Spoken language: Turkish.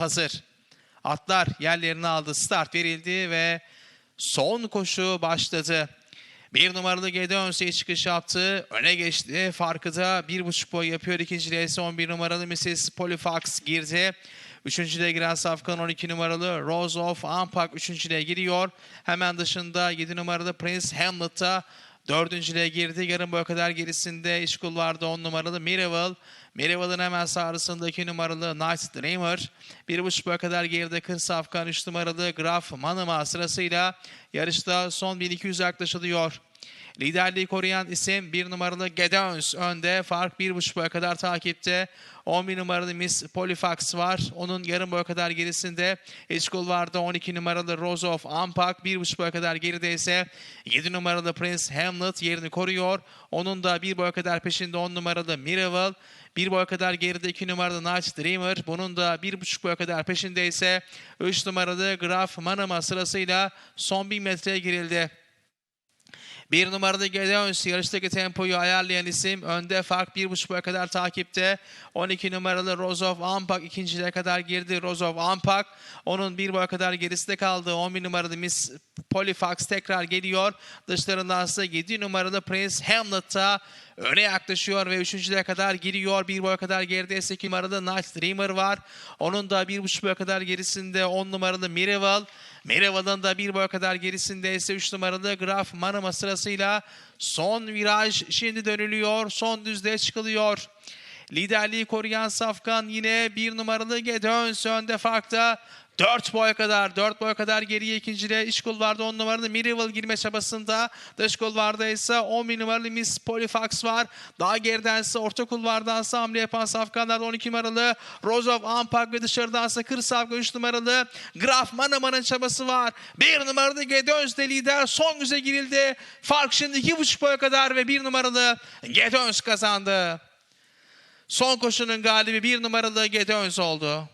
hazır. Atlar yerlerini aldı. Start verildi ve son koşu başladı. Bir numaralı Gedeons'e çıkış yaptı. Öne geçti. Farkı da bir buçuk boy yapıyor. İkinciliğe ise 11 numaralı Mrs. Polyfax girdi. Üçüncüde giren safkan 12 numaralı Rose of Ampak üçüncüye giriyor. Hemen dışında 7 numaralı Prince Hamlet'ta dördüncüye girdi. Yarım boy kadar gerisinde iş kulvarda 10 numaralı Miracle. Miracle'ın hemen sağrısındaki numaralı Night Dreamer. Bir buçuk boy kadar geride kır safkan 3 numaralı Graf Manama sırasıyla yarışta son 1200 yaklaşılıyor. Liderliği koruyan isim 1 numaralı Gedons önde. Fark 1.5 boya kadar takipte. 11 numaralı Miss Polyfax var. Onun yarım boya kadar gerisinde Eşkul vardı. 12 numaralı Rose of Ampak. 1.5 boya kadar geride ise 7 numaralı Prince Hamlet yerini koruyor. Onun da 1 boya kadar peşinde 10 numaralı Miracle. 1 boya kadar geride 2 numaralı Night Dreamer. Bunun da 1.5 boya kadar peşinde ise 3 numaralı Graf Manama sırasıyla son 1000 metreye girildi. Bir numarada Gedeons yarıştaki tempoyu ayarlayan isim. Önde fark bir buçuk boya kadar takipte. 12 numaralı Rose of Ampak ikinciliğe kadar girdi. Rose of Ampak. Onun bir boya kadar gerisinde kaldı. 11 numaralı Miss Polyfax tekrar geliyor. Dışlarından ise 7 numaralı Prince Hamlet'ta öne yaklaşıyor ve üçüncülüğe kadar giriyor. Bir boya kadar geride ise 2 numaralı Night Dreamer var. Onun da bir buçuk boya kadar gerisinde 10 numaralı Miracle. Meriva'dan da bir boy kadar gerisinde ise 3 numaralı Graf Manama sırasıyla son viraj şimdi dönülüyor. Son düzlüğe çıkılıyor. Liderliği koruyan Safkan yine bir numaralı Gedöns önde farkta. 4 boy kadar, 4 boy kadar geriye ikinciliğe iç kulvarda 10 numaralı Miracle girme çabasında. Dış kulvarda ise 11 numaralı Miss Polyfax var. Daha geriden ise orta kulvardan ise hamle yapan Safkanlar 12 numaralı Rose of Ampak ve dışarıdan ise Kır Safkan 3 numaralı Graf Manaman'ın çabası var. 1 numaralı Gedöns de lider. Son güze girildi. Fark şimdi 2,5 boya kadar ve 1 numaralı Gedöns kazandı. Son koşunun galibi 1 numaralı Gedöns oldu.